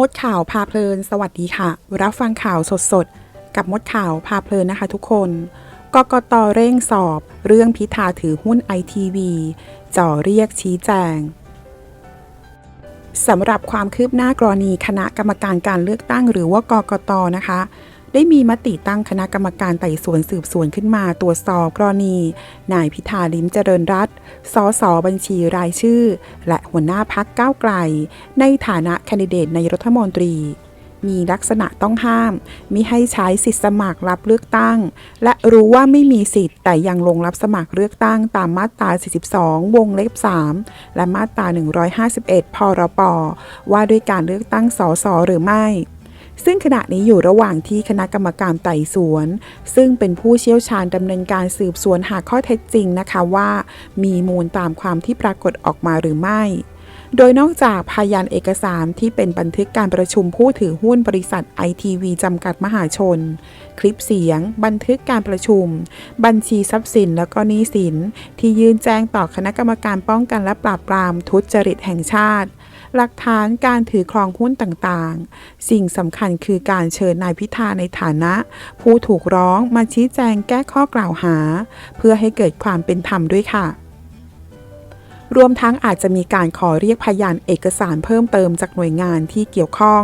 มดข่าวพาเพลิน สวัสดีค่ะ รับฟังข่าวสดๆ กับมดข่าวพาเพลินนะคะทุกคน กกตเร่งสอบ เรื่องพิธาถือหุ้นไอทีวีจ่อเรียกชี้แจงสำหรับความคืบหน้ากรณีคณะกรรมการการเลือกตั้งหรือว่ากกตนะคะ ได้มีมติตั้งคณะกรรมการไต่สวนสืบสวนขึ้นมาตรวจสอบกรณี นายพิธาลิ้มเจริญรัตสสบัญชีรายชื่อ และหัวหน้าพักก้าวไกล ในฐานะแคนดิเดตในายรัฐมนตรี มีลักษณะต้องห้าม มิให้ใช้สิทธิสมัครรับเลือกตั้ง และรู้ว่าไม่มีสิทธิ์แต่ยังลงรับสมัครเลือกตั้งตามมาตรา 42 วงเล็บ 3 และมาตรา 151 พรปว่าด้วยการเลือกตั้งสสหรือไม่ ซึ่งขณะนี้อยู่ระหว่างที่คณะกรรมการไต่สวน ซึ่งเป็นผู้เชี่ยวชาญดำเนินการสืบสวนหาข้อเท็จจริงนะคะว่า มีมูลตามความที่ปรากฏออกมาหรือไม่ โดยนอกจากพยานเอกสารที่เป็นบันทึกการประชุมผู้ถือหุ้นบริษัทไอทีวีจำกัดมหาชน คลิปเสียง บันทึกการประชุม บัญชีทรัพย์สินและก็หนี้สิน ที่ยื่นแจ้งต่อคณะกรรมการป้องกันและปราบปรามทุจริตแห่งชาติ หลักฐานการถือครองหุ้นต่างๆ สิ่งสำคัญคือการเชิญนายพิธาในฐานะ ผู้ถูกร้องมาชี้แจงแก้ข้อกล่าวหา เพื่อให้เกิดความเป็นธรรมด้วยค่ะ รวมทั้งอาจจะมีการขอเรียกพยานเอกสารเพิ่มเติมจากหน่วยงานที่เกี่ยวข้อง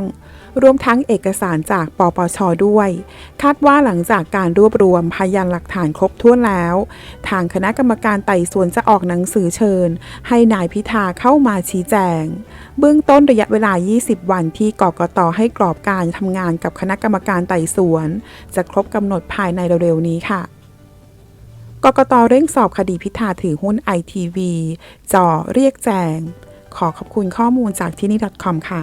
รวมทั้งเอกสารจากปปชด้วย คาดว่าหลังจากการรวบรวมพยานหลักฐานครบถ้วนแล้ว ทางคณะกรรมการไต่สวนจะออกหนังสือเชิญ ให้นายพิธาเข้ามาชี้แจง เบื้องต้นระยะเวลา 20 วันที่กกตให้กรอบการทำงานกับคณะกรรมการไต่สวน จะครบกำหนดภายในเร็วๆนี้ค่ะกกตเร่งสอบคดีพิธาถือหุ้นไอทีวีจ่อเรียกแจง ขอขอบคุณข้อมูลจากที่นี่ .com ค่ะ